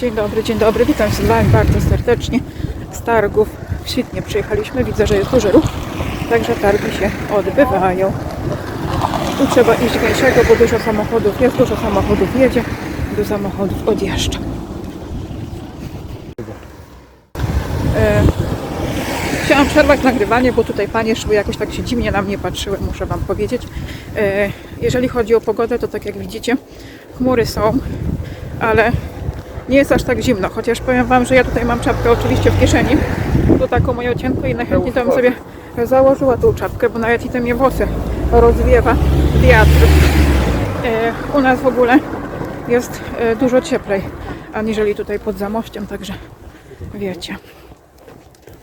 Dzień dobry, dzień dobry. Witam się z Wami bardzo serdecznie. Z targów świetnie przyjechaliśmy. Widzę, że jest duży ruch, także targi się odbywają. Tu trzeba iść gęsiego, bo dużo samochodów jest, dużo samochodów jedzie, dużo samochodów odjeżdża. E, Chciałam przerwać nagrywanie, bo tutaj panie szły jakoś tak się dziwnie na mnie patrzyły, muszę Wam powiedzieć. E, Jeżeli chodzi o pogodę, to tak jak widzicie, chmury są, ale nie jest aż tak zimno, chociaż powiem Wam, że ja tutaj mam czapkę oczywiście w kieszeni, to taką moją cienką i najchętniej to bym sobie założyła tą czapkę, bo nawet i te mnie włosy rozwiewa wiatr. E, U nas w ogóle jest e, dużo cieplej, aniżeli tutaj pod zamościem, także wiecie.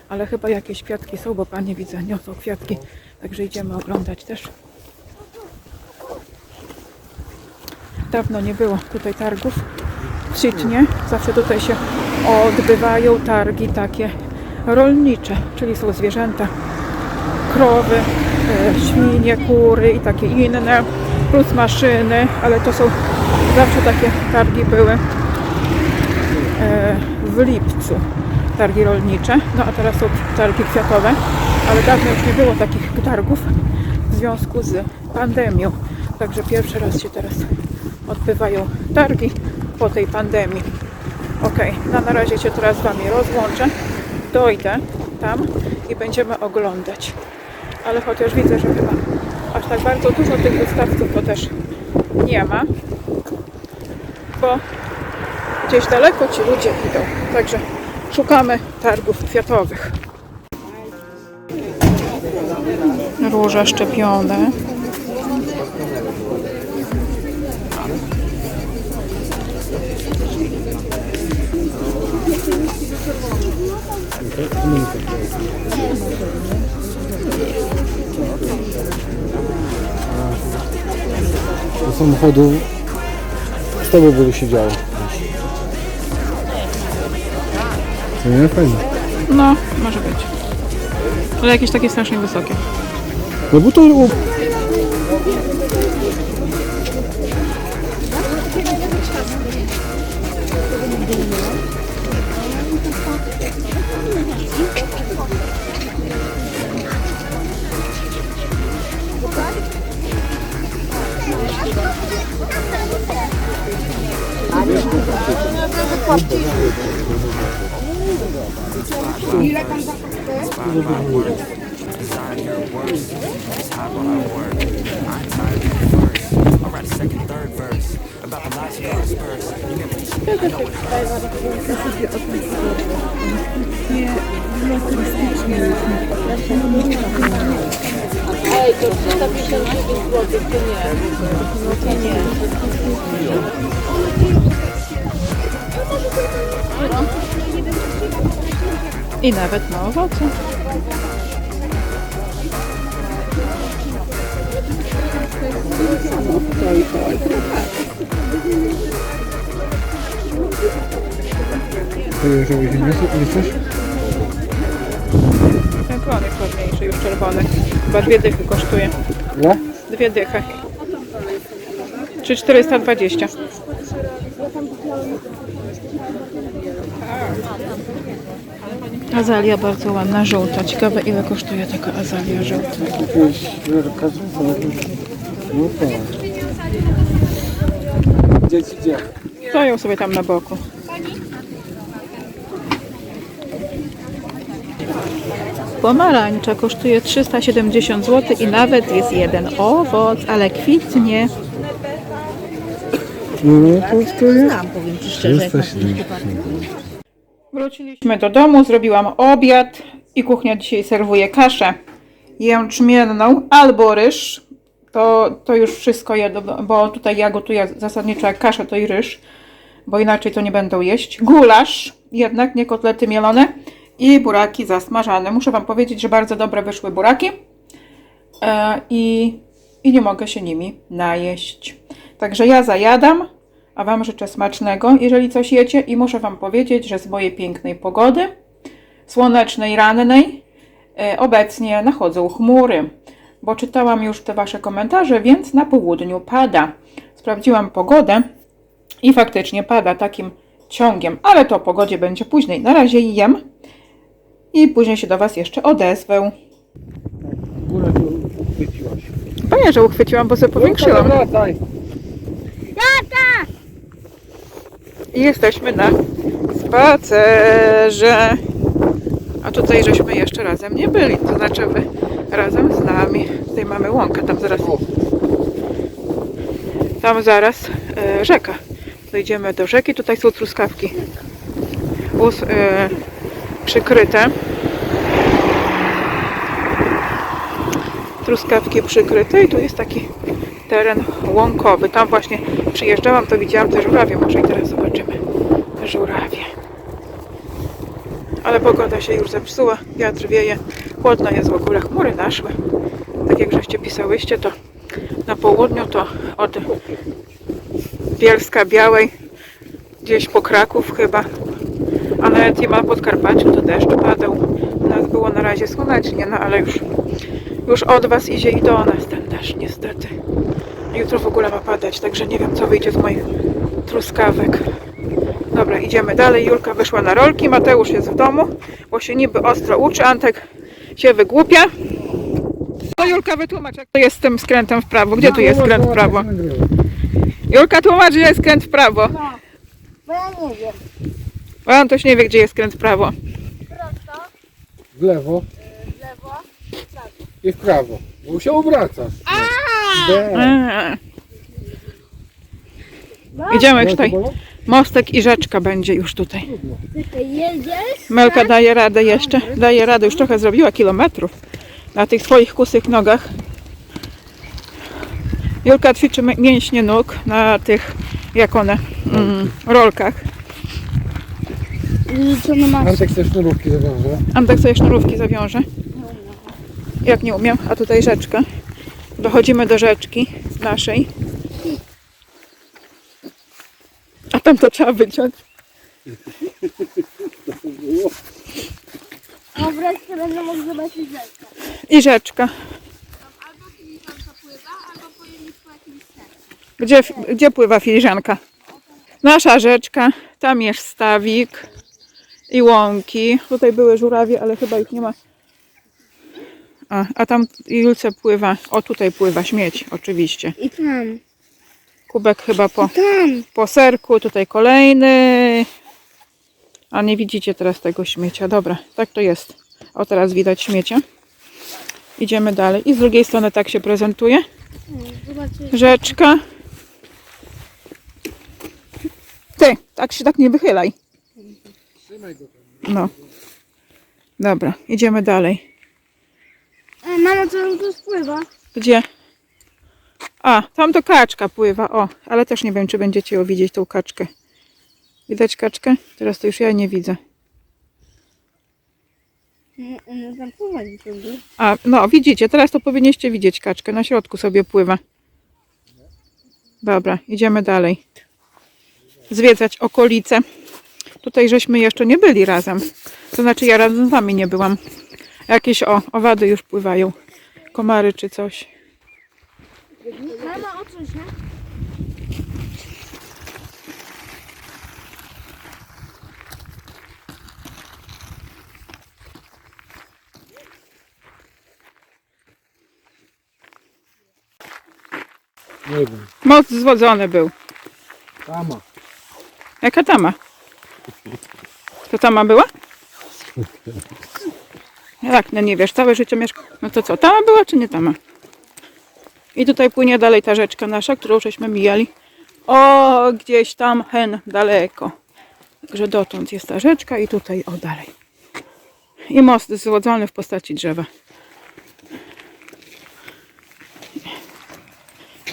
Ale chyba jakieś kwiatki są, bo panie widzę niosą kwiatki, także idziemy oglądać też. Dawno nie było tutaj targów Zawsze tutaj się odbywają targi takie rolnicze, czyli są zwierzęta, krowy, e, świnie, kury i takie inne, plus maszyny, ale to są zawsze takie targi były e, w lipcu, targi rolnicze, no a teraz są targi kwiatowe, ale dawno już nie było takich targów w związku z pandemią, także pierwszy raz się teraz odbywają targi po tej pandemii. Ok, no na razie się teraz z Wami rozłączę, dojdę tam i będziemy oglądać. Ale chociaż widzę, że chyba aż tak bardzo dużo tych wystawców to też nie ma, bo gdzieś daleko ci ludzie idą. Także szukamy targów kwiatowych. Róże szczepione. Do samochodu z tobą będę siedziało. To nie fajne. No, może być. Ale jakieś takie strasznie wysokie. No bo to Ej, to 359 zł, to nie. To. I nawet na owoce. to już chcesz? Ten klonek ładniejszy, już czerwony. Chyba dwie dychy kosztuje. Ja? Dwie dychy. Czy 420? Azalia bardzo ładna, żółta. Ciekawe ile kosztuje taka azalia żółta. Jakieś wielka No tak. Gdzie ci gdzie? Stoją sobie tam na boku. Pomarańcza kosztuje 370 zł i nawet jest jeden owoc, ale kwitnie. No to to jest. Znam, powiem Ci szczerze, jak na 370. Wróciliśmy do domu, zrobiłam obiad i kuchnia dzisiaj serwuje kaszę jęczmienną albo ryż. To, to już wszystko jedę, bo- bo tutaj ja gotuję zasadniczo jak kaszę, to i ryż, bo inaczej to nie będą jeść. Gulasz, jednak nie kotlety mielone i buraki zasmażane. Muszę Wam powiedzieć, że bardzo dobre wyszły buraki e, i, i nie mogę się nimi najeść. Także ja zajadam, a Wam życzę smacznego, jeżeli coś jecie i muszę Wam powiedzieć, że z mojej pięknej pogody, słonecznej, rannej, e, obecnie nachodzą chmury, bo czytałam już te Wasze komentarze, więc na południu pada. Sprawdziłam pogodę i faktycznie pada takim ciągiem, ale to o pogodzie będzie później. Na razie jem i później się do Was jeszcze odezwę. Górę tu uchwyciłaś. Panie, że uchwyciłam, bo sobie powiększyłam. Wracaj. I jesteśmy na spacerze. A tutaj żeśmy jeszcze razem nie byli, to znaczy wy razem z nami. Tutaj mamy łąkę, tam zaraz tam zaraz e, rzeka. Dojdziemy do rzeki, tutaj są truskawki Us, e, przykryte. Truskawki przykryte i tu jest taki teren łąkowy. Tam właśnie przyjeżdżałam, to widziałam te żurawie. Może i teraz zobaczymy żurawie. Ale pogoda się już zepsuła, wiatr wieje, chłodno jest w ogóle, chmury naszły. Tak jak żeście pisałyście, to na południu to od Bielska Białej, gdzieś po Kraków chyba, a nawet i na Podkarpaciu to deszcz padał. U nas było na razie słonecznie, no ale już, już od Was idzie i do nas deszcz niestety. Jutro w ogóle ma padać, także nie wiem co wyjdzie z moich truskawek. Dobra, idziemy dalej. Julka wyszła na rolki, Mateusz jest w domu, bo się niby ostro uczy, Antek się wygłupia. No Julka wytłumacz, jak to jest z tym skrętem w prawo. Gdzie tu jest skręt w prawo? Julka tłumacz, gdzie jest skręt w prawo. Bo ja nie wiem. Bo Antoś nie wie, gdzie jest skręt w prawo. Prosto, w lewo. I w prawo. Bo się obracasz. Eee. Idziemy tutaj. Mostek i rzeczka będzie już tutaj. Ty jedziesz? Melka daje radę jeszcze. Daje radę, już trochę zrobiła kilometrów na tych swoich kusych nogach. Julka ćwiczy mi- mięśnie nóg na tych, jak one, mm, rolkach. Co nie masz? Antek też sznurówki zawiąże. Antek sobie sznurówki zawiąże. Jak nie umiem, a tutaj rzeczka. Dochodzimy do rzeczki naszej. A tam to trzeba wyciąć. A wreszcie będę mógł zobaczyć rzekę. I rzeczka. Albo filiżanka pływa, albo po jakimś. Gdzie, gdzie pływa filiżanka? Nasza rzeczka, tam jest stawik i łąki. Tutaj były żurawie, ale chyba ich nie ma. A, a tam Julce pływa, o tutaj pływa śmieć oczywiście. I tam. Kubek chyba po, Tam. po serku, tutaj kolejny. A nie widzicie teraz tego śmiecia. Dobra, tak to jest. O, teraz widać śmiecia. Idziemy dalej. I z drugiej strony tak się prezentuje. Rzeczka. Ty, tak się tak nie wychylaj. No. Dobra, idziemy dalej. E, mamo, co on tu spływa? Gdzie? A, tam to kaczka pływa. O, ale też nie wiem, czy będziecie ją widzieć, tą kaczkę. Widać kaczkę? Teraz to już ja nie widzę. No. A, no widzicie, teraz to powinniście widzieć kaczkę. Na środku sobie pływa. Dobra, idziemy dalej. Zwiedzać okolice. Tutaj żeśmy jeszcze nie byli razem. To znaczy ja razem z wami nie byłam. Jakieś o, owady już pływają. Komary czy coś. Mama, odsuń się. Nie wiem. Most zwodzony był. Tama. Jaka tama? To tama była? Jak, no nie wiesz, całe życie mieszka. No to co, tama była czy nie tama? I tutaj płynie dalej ta rzeczka nasza, którą żeśmy mijali. O, gdzieś tam hen daleko. Także dotąd jest ta rzeczka i tutaj o dalej. I most złodzony w postaci drzewa.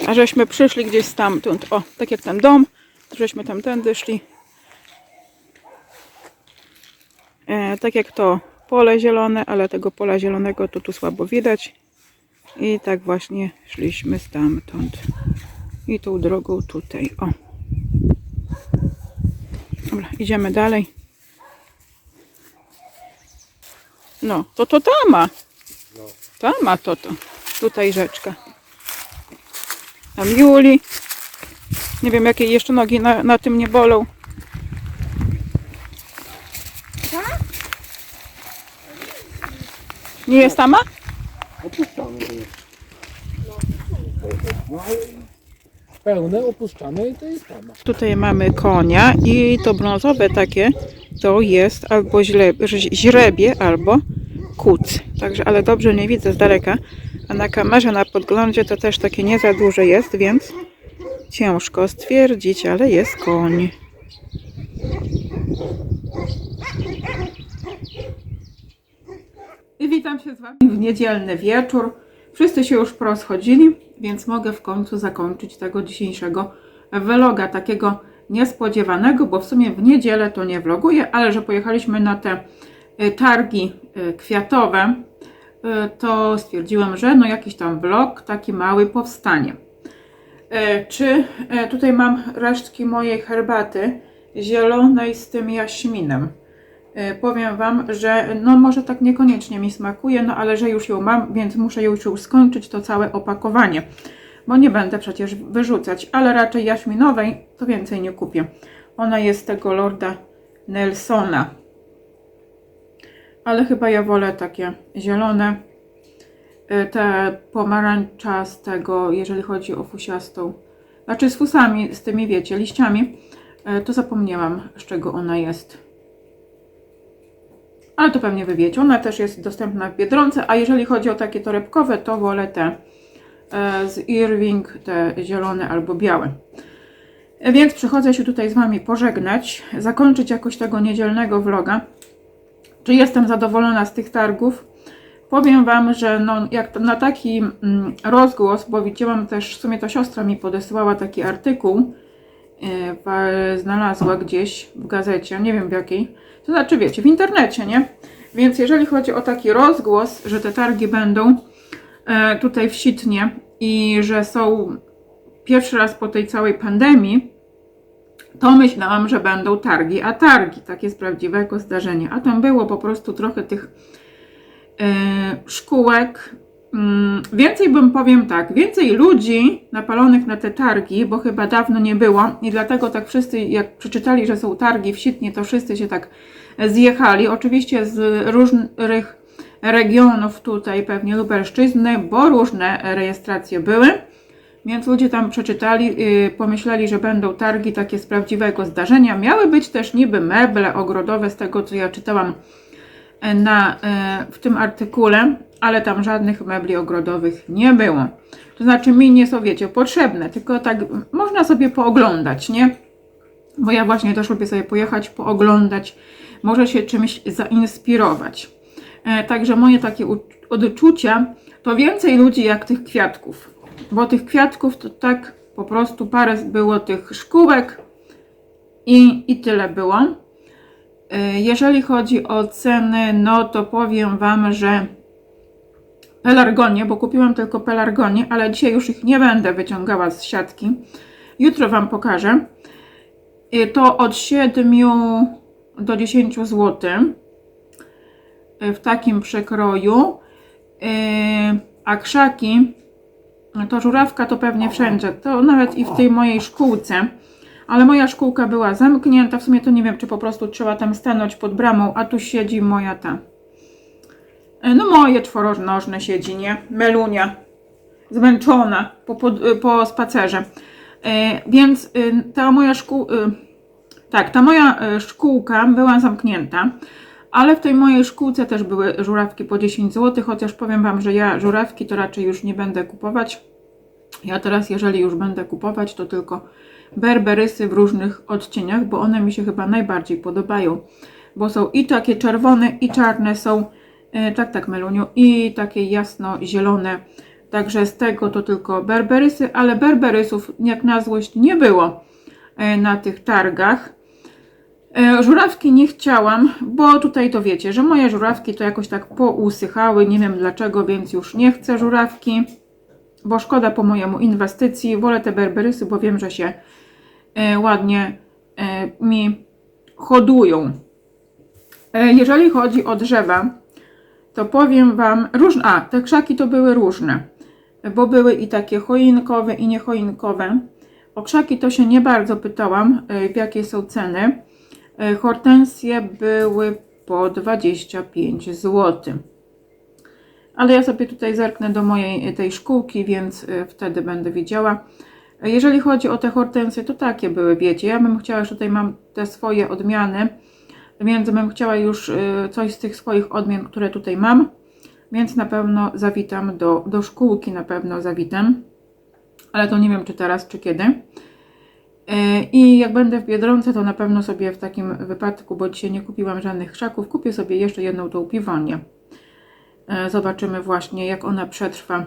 A żeśmy przyszli gdzieś stamtąd. O, tak jak ten dom, żeśmy tamtędy szli. E, tak jak to pole zielone, ale tego pola zielonego to tu słabo widać. I tak właśnie szliśmy stamtąd. I tą drogą tutaj. O. Dobra, idziemy dalej. No, to to tama. Tama to to. Tutaj rzeczka. Tam Juli. Nie wiem, jakie jeszcze nogi na, na tym nie bolą. Nie jest tama? Opuszczone to jest. No pełne, opuszczane i to jest tam. Tutaj mamy konia i to brązowe takie to jest albo źle, źrebie, albo kuc. Także, ale dobrze nie widzę z daleka. A na kamerze, na podglądzie to też takie nie za duże jest, więc ciężko stwierdzić, ale jest koń. Witam się z Wami w niedzielny wieczór. Wszyscy się już porozchodzili, więc mogę w końcu zakończyć tego dzisiejszego vloga, takiego niespodziewanego, bo w sumie w niedzielę to nie vloguję, ale że pojechaliśmy na te y, targi y, kwiatowe, y, to stwierdziłam, że no jakiś tam vlog taki mały powstanie. Czy tutaj mam resztki mojej herbaty zielonej z tym jaśminem? E, Powiem Wam, że no może tak niekoniecznie mi smakuje, no ale że już ją mam, więc muszę już już skończyć to całe opakowanie, bo nie będę przecież wyrzucać, ale raczej jaśminowej to więcej nie kupię. Ona jest z tego Lorda Nelsona. Ale chyba ja wolę takie zielone, y, te pomarańczastego, jeżeli chodzi o fusiastą. Znaczy z fusami, z tymi wiecie, liściami, y, to zapomniałam z czego ona jest. Ale to pewnie wy wiecie. Ona też jest dostępna w Biedronce, a jeżeli chodzi o takie torebkowe, to wolę te e, z Irving, te zielone albo białe. Więc przychodzę się tutaj z Wami pożegnać, zakończyć jakoś tego niedzielnego vloga. Czy jestem zadowolona z tych targów? Powiem Wam, że no, jak na taki mm, rozgłos, bo widziałam też, w sumie to siostra mi podesłała taki artykuł, znalazła gdzieś w gazecie, nie wiem w jakiej, to znaczy wiecie, w internecie, nie? Więc jeżeli chodzi o taki rozgłos, że te targi będą e, tutaj w Sitnie i że są pierwszy raz po tej całej pandemii, to myślałam, że będą targi, a targi, takie z prawdziwego zdarzenia. A tam było po prostu trochę tych e, szkółek. Mm, Więcej bym powiem tak, więcej ludzi napalonych na te targi, bo chyba dawno nie było i dlatego tak wszyscy, jak przeczytali, że są targi w Sitnie, to wszyscy się tak zjechali. Oczywiście z różnych regionów tutaj, pewnie Lubelszczyzny, bo różne rejestracje były. Więc ludzie tam przeczytali, yy, pomyśleli, że będą targi takie z prawdziwego zdarzenia. Miały być też niby meble ogrodowe, z tego co ja czytałam na, e, w tym artykule, ale tam żadnych mebli ogrodowych nie było. To znaczy mi nie są, wiecie, potrzebne, tylko tak można sobie pooglądać, nie? Bo ja właśnie też lubię sobie pojechać, pooglądać, może się czymś zainspirować. E, Także moje takie odczucia to więcej ludzi jak tych kwiatków. Bo tych kwiatków to tak po prostu parę było tych szkółek i, i tyle było. E, Jeżeli chodzi o ceny, no to powiem Wam, że pelargonie, bo kupiłam tylko pelargonie, ale dzisiaj już ich nie będę wyciągała z siatki. Jutro Wam pokażę. I To od 7 do 10 zł w takim przekroju. A krzaki, to żurawka to pewnie wszędzie, to nawet i w tej mojej szkółce. Ale moja szkółka była zamknięta, w sumie to nie wiem, czy po prostu trzeba tam stanąć pod bramą, a tu siedzi moja ta. Yy, No moje czworonożne siedzi, nie? Melunia. Zmęczona po, pod, po spacerze. Yy, Więc ta moja szkółka, tak, ta moja e, szkółka była zamknięta, ale w tej mojej szkółce też były żurawki po 10 zł, chociaż powiem Wam, że ja żurawki to raczej już nie będę kupować. Ja teraz, jeżeli już będę kupować, to tylko berberysy w różnych odcieniach, bo one mi się chyba najbardziej podobają, bo są i takie czerwone, i czarne są, e, tak, tak, Meluniu, i takie jasno-zielone. Także z tego to tylko berberysy, ale berberysów jak na złość nie było e, na tych targach. E, Żurawki nie chciałam, bo tutaj to wiecie, że moje żurawki to jakoś tak pousychały, nie wiem dlaczego, więc już nie chcę żurawki, bo szkoda po mojemu inwestycji. Wolę te berberysy, bo wiem, że się e, ładnie e, mi hodują. E, Jeżeli chodzi o drzewa, to powiem Wam, różne, a te krzaki to były różne, bo były i takie choinkowe i niechoinkowe. O krzaki to się nie bardzo pytałam, w jakie są ceny. Hortensje były po 25 zł. Ale ja sobie tutaj zerknę do mojej y, tej szkółki, więc y, wtedy będę widziała. Y, Jeżeli chodzi o te hortensje, to takie były, wiecie. Ja bym chciała, już tutaj mam te swoje odmiany, więc bym chciała już y, coś z tych swoich odmian, które tutaj mam. Więc na pewno zawitam do, do szkółki, na pewno zawitam. Ale to nie wiem, czy teraz, czy kiedy. I jak będę w Biedronce, to na pewno sobie w takim wypadku, bo dzisiaj nie kupiłam żadnych krzaków, kupię sobie jeszcze jedną tą piwonię. E, Zobaczymy właśnie, jak ona przetrwa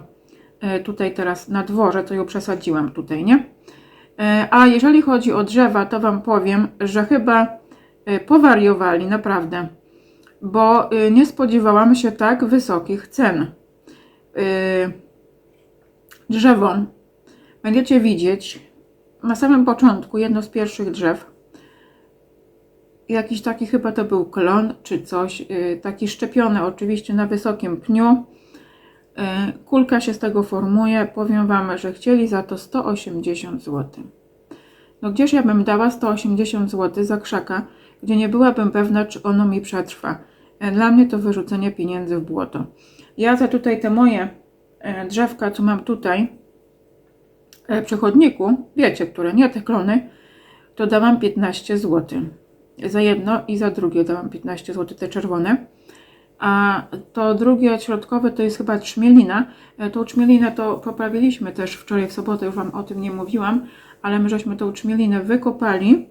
e, tutaj teraz na dworze, to ją przesadziłam tutaj, nie? E, A jeżeli chodzi o drzewa, to Wam powiem, że chyba powariowali, naprawdę, bo nie spodziewałam się tak wysokich cen. Drzewo, będziecie widzieć, na samym początku, jedno z pierwszych drzew, jakiś taki chyba to był klon czy coś, yy, taki szczepiony oczywiście na wysokim pniu. Yy, Kulka się z tego formuje. Powiem Wam, że chcieli za to 180 zł. No gdzież ja bym dała 180 zł za krzaka, gdzie nie byłabym pewna, czy ono mi przetrwa. Yy, Dla mnie to wyrzucenie pieniędzy w błoto. Ja za tutaj te moje drzewka, co mam tutaj przy chodniku, wiecie, które, nie te klony, to dałam 15 zł za jedno i za drugie dałam 15 zł, te czerwone. A to drugie środkowe to jest chyba trzmielina. E, Tą trzmielinę to poprawiliśmy też wczoraj w sobotę, już Wam o tym nie mówiłam, ale my żeśmy tą trzmielinę wykopali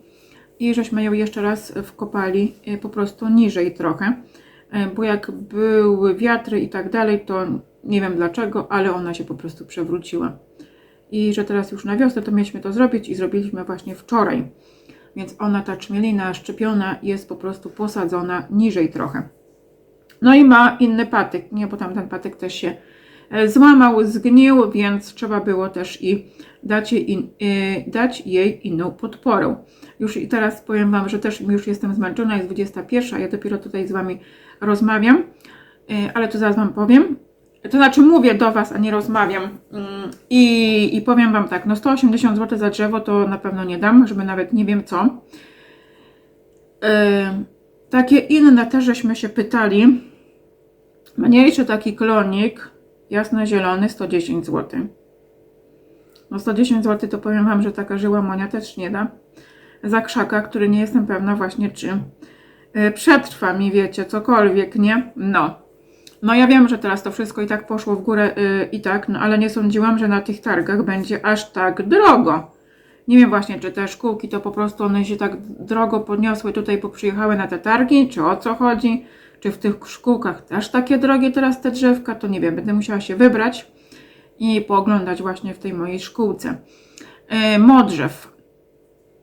i żeśmy ją jeszcze raz wkopali e, po prostu niżej trochę. E, Bo jak były wiatry i tak dalej, to nie wiem dlaczego, ale ona się po prostu przewróciła. I że teraz już na wiosnę to mieliśmy to zrobić i zrobiliśmy właśnie wczoraj więc ona, ta czmielina szczepiona, jest po prostu posadzona niżej trochę. No i ma inny patyk, nie, bo tamten patyk też się e, złamał, zgnił, więc trzeba było też i dać jej, in, e, dać jej inną podporę. Już i teraz powiem Wam, że też już jestem zmęczona, jest 21, ja dopiero tutaj z Wami rozmawiam, e, ale to zaraz Wam powiem. To znaczy mówię do Was, a nie rozmawiam. Mm, I, I powiem Wam tak, no 180 zł za drzewo to na pewno nie dam, żeby nawet nie wiem co. Yy, takie inne też żeśmy się pytali. Mniejszy taki klonik, jasno-zielony, 110 zł. No 110 zł to powiem Wam, że taka żyła monia też nie da. Za krzaka, który nie jestem pewna właśnie czy yy, przetrwa mi, wiecie, cokolwiek, nie? No. No ja wiem, że teraz to wszystko i tak poszło w górę yy, i tak, no ale nie sądziłam, że na tych targach będzie aż tak drogo. Nie wiem właśnie, czy te szkółki to po prostu one się tak drogo podniosły tutaj, bo przyjechały na te targi, czy o co chodzi, czy w tych szkółkach też takie drogie teraz te drzewka, to nie wiem, będę musiała się wybrać i pooglądać właśnie w tej mojej szkółce. Yy, modrzew.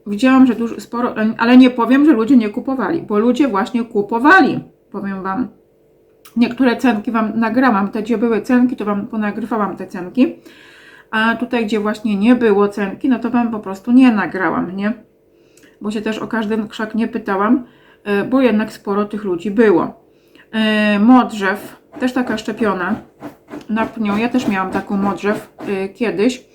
Widziałam, że dużo, sporo, ale nie powiem, że ludzie nie kupowali, bo ludzie właśnie kupowali, powiem Wam. Niektóre cenki Wam nagrałam, te gdzie były cenki, to Wam ponagrywałam te cenki. A tutaj, gdzie właśnie nie było cenki, no to Wam po prostu nie nagrałam, nie? Bo się też o każdy krzak nie pytałam, e, bo jednak sporo tych ludzi było. E, Modrzew, też taka szczepiona na pniu. Ja też miałam taką modrzew e, kiedyś,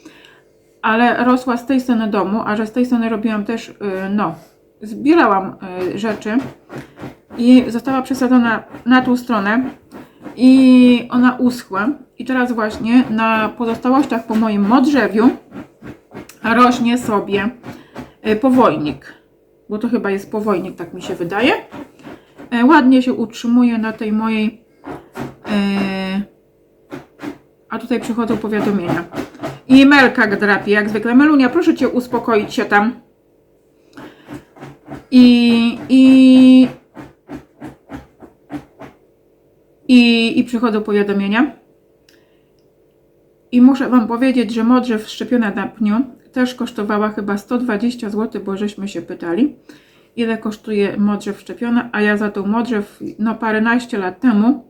ale rosła z tej strony domu, a że z tej strony robiłam też, no, zbierałam rzeczy i została przesadzona na tą stronę i ona uschła i teraz właśnie na pozostałościach po moim modrzewiu rośnie sobie y, powojnik, bo to chyba jest powojnik, tak mi się wydaje. E, Ładnie się utrzymuje na tej mojej e, a tutaj przychodzą powiadomienia. I Melka drapie, jak zwykle. Melunia, proszę Cię uspokoić się tam. I, i i, i przychodzą powiadomienia. I muszę Wam powiedzieć, że modrzew szczepiona na pniu też kosztowała chyba 120 zł, bo żeśmy się pytali, ile kosztuje modrzew szczepiona, a ja za tą modrzew, no paręnaście lat temu,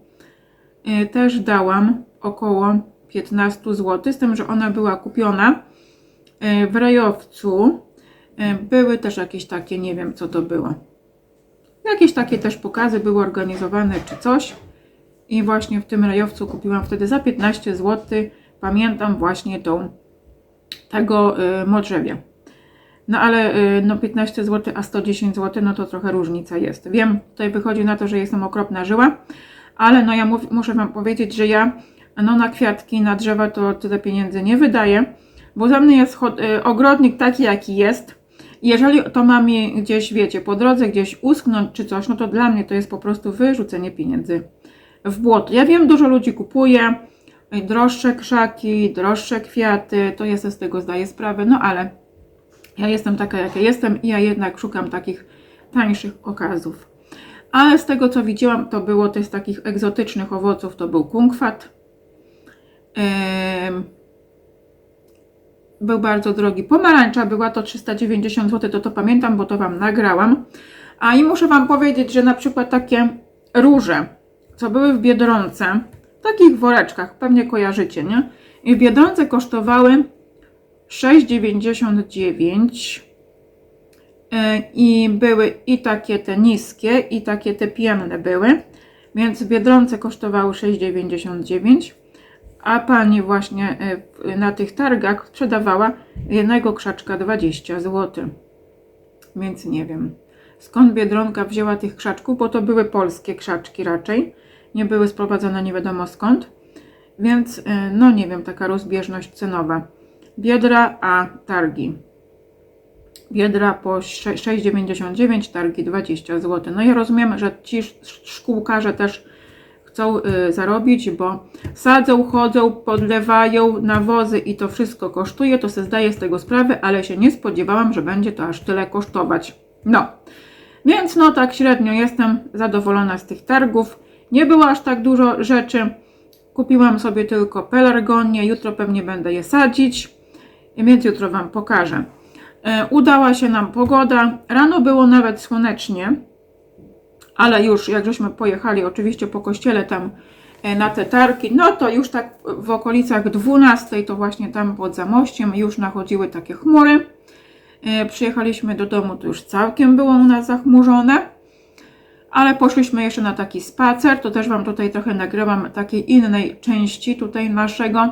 y, też dałam około 15 zł, z tym, że ona była kupiona y, w rejowcu. Y, były też jakieś takie, nie wiem co to było. Jakieś takie też pokazy były organizowane czy coś. I właśnie w tym rejowcu kupiłam wtedy za 15 zł. Pamiętam właśnie tą tego y, modrzewia. No ale y, no 15 zł, a 110 zł, no to trochę różnica jest. Wiem, tutaj wychodzi na to, że jestem okropna żyła, ale no ja mów, muszę Wam powiedzieć, że ja no na kwiatki, na drzewa to tyle pieniędzy nie wydaję, bo za mnie jest y, ogrodnik taki, jaki jest. Jeżeli to ma mi gdzieś, wiecie, po drodze gdzieś usknąć czy coś, no to dla mnie to jest po prostu wyrzucenie pieniędzy w błoto. Ja wiem, dużo ludzi kupuje y, droższe krzaki, droższe kwiaty, to ja sobie z tego zdaję sprawę, no ale ja jestem taka, jaka jestem i ja jednak szukam takich tańszych okazów. Ale z tego, co widziałam, to było też takich egzotycznych owoców, to był kunkwat. Był bardzo drogi. Pomarańcza była to 390 zł, to to pamiętam, bo to Wam nagrałam. A i muszę Wam powiedzieć, że na przykład takie róże, co były w Biedronce, w takich woreczkach, pewnie kojarzycie, nie? I w Biedronce kosztowały 6,99 E, i były i takie te niskie, i takie te pienne były, więc w Biedronce kosztowały 6,99, a pani właśnie e, na tych targach sprzedawała jednego krzaczka 20 zł. Więc nie wiem, skąd Biedronka wzięła tych krzaczków, bo to były polskie krzaczki raczej, nie były sprowadzone nie wiadomo skąd, więc e, no nie wiem, taka rozbieżność cenowa. Biedra, a targi. Biedra po sze- 6,99, targi 20 zł. No ja rozumiem, że ci sz- szkółkarze też chcą y, zarobić, bo sadzą, chodzą, podlewają nawozy i to wszystko kosztuje, to se zdaję z tego sprawę, ale się nie spodziewałam, że będzie to aż tyle kosztować. No, więc no tak średnio jestem zadowolona z tych targów. Nie było aż tak dużo rzeczy. Kupiłam sobie tylko pelargonie, jutro pewnie będę je sadzić, więc jutro Wam pokażę. E, Udała się nam pogoda. Rano było nawet słonecznie, ale już jak żeśmy pojechali oczywiście po kościele tam e, na te targi, no to już tak w okolicach 12 to właśnie tam pod Zamościem już nachodziły takie chmury. E, Przyjechaliśmy do domu, to już całkiem było u nas zachmurzone. Ale poszliśmy jeszcze na taki spacer, to też Wam tutaj trochę nagrywam takiej innej części tutaj naszego,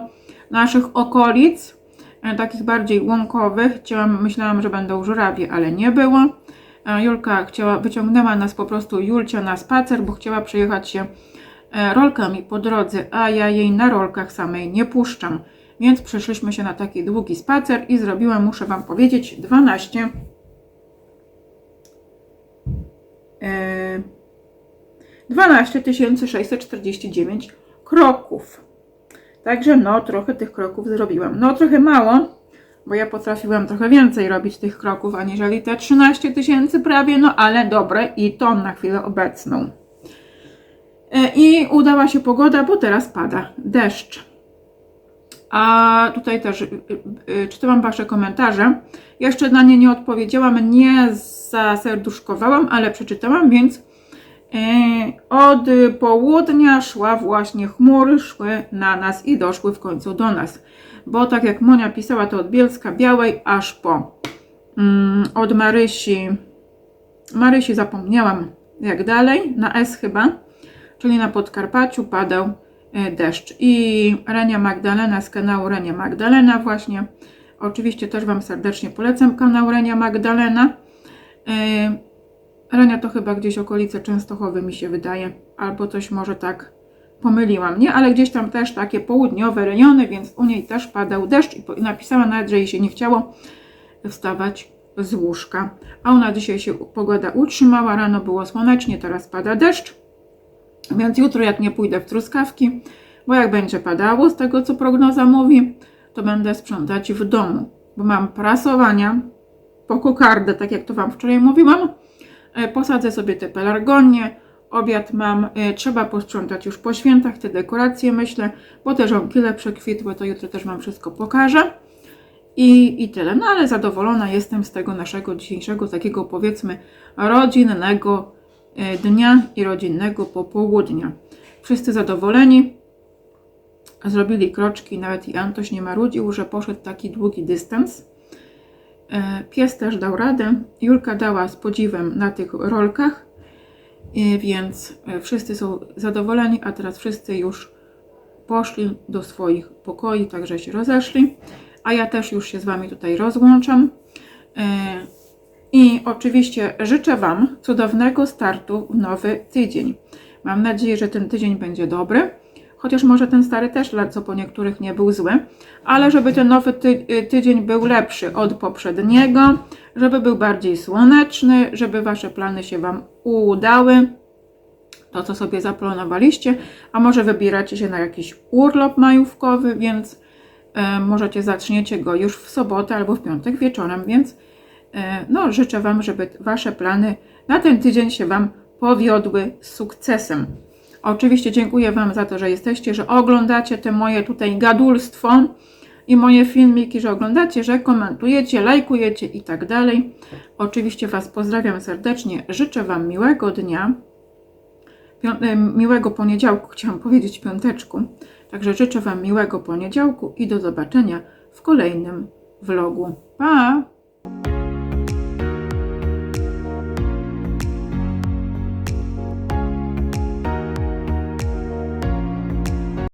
naszych okolic e, takich bardziej łąkowych. Chciałam, myślałam, że będą żurawie, ale nie było. E, Julka chciała, wyciągnęła nas po prostu Julcia na spacer, bo chciała przejechać się e, rolkami po drodze, a ja jej na rolkach samej nie puszczam. Więc przeszliśmy się na taki długi spacer i zrobiłam, muszę Wam powiedzieć, 12 e, 12 649 kroków. Także no, trochę tych kroków zrobiłam. No, trochę mało, bo ja potrafiłam trochę więcej robić tych kroków, aniżeli te 13 tysięcy prawie, no ale dobre i to na chwilę obecną. E, I udała się pogoda, bo teraz pada deszcz. A tutaj też y, y, y, czytałam Wasze komentarze. Jeszcze na nie nie odpowiedziałam, nie zaserduszkowałam, ale przeczytałam, więc od południa szła właśnie chmury, szły na nas i doszły w końcu do nas. Bo tak jak Monia pisała, to od Bielska Białej aż po mm, od Marysi. Marysi zapomniałam jak dalej, na S chyba, czyli na Podkarpaciu padał deszcz. I Renia Magdalena z kanału Renia Magdalena właśnie. Oczywiście też Wam serdecznie polecam kanał Renia Magdalena. E, Renia to chyba gdzieś okolice Częstochowy mi się wydaje, albo coś może tak pomyliłam, nie? Ale gdzieś tam też takie południowe rejony, więc u niej też padał deszcz i napisała nawet, że jej się nie chciało wstawać z łóżka. A ona dzisiaj się pogoda utrzymała, rano było słonecznie, teraz pada deszcz, więc jutro jak nie pójdę w truskawki, bo jak będzie padało, z tego co prognoza mówi, to będę sprzątać w domu, bo mam prasowania po kokardę, tak jak to Wam wczoraj mówiłam. E, Posadzę sobie te pelargonie, obiad mam, e, trzeba posprzątać już po świętach te dekoracje, myślę, bo te żonkile przekwitły, to jutro też Wam wszystko pokażę. I, I tyle. No ale zadowolona jestem z tego naszego dzisiejszego takiego powiedzmy rodzinnego dnia i rodzinnego popołudnia. Wszyscy zadowoleni. Zrobili kroczki, nawet i Antoś nie marudził, że poszedł taki długi dystans. E, Pies też dał radę. Julka dała z podziwem na tych rolkach, e, więc e, wszyscy są zadowoleni, a teraz wszyscy już poszli do swoich pokoi, także się rozeszli. A ja też już się z Wami tutaj rozłączam. I oczywiście życzę Wam cudownego startu w nowy tydzień. Mam nadzieję, że ten tydzień będzie dobry. Chociaż może ten stary też, co po niektórych nie był zły, ale żeby ten nowy ty y, tydzień był lepszy od poprzedniego, żeby był bardziej słoneczny, żeby Wasze plany się Wam udały, to co sobie zaplanowaliście, a może wybieracie się na jakiś urlop majówkowy, więc e, możecie zaczniecie go już w sobotę albo w piątek wieczorem, więc no, życzę Wam, żeby Wasze plany na ten tydzień się Wam powiodły z sukcesem. Oczywiście dziękuję Wam za to, że jesteście, że oglądacie te moje tutaj gadulstwo i moje filmiki, że oglądacie, że komentujecie, lajkujecie i tak dalej. Oczywiście Was pozdrawiam serdecznie, życzę Wam miłego dnia, e, miłego poniedziałku, chciałam powiedzieć piąteczku. Także życzę Wam miłego poniedziałku i do zobaczenia w kolejnym vlogu. Pa!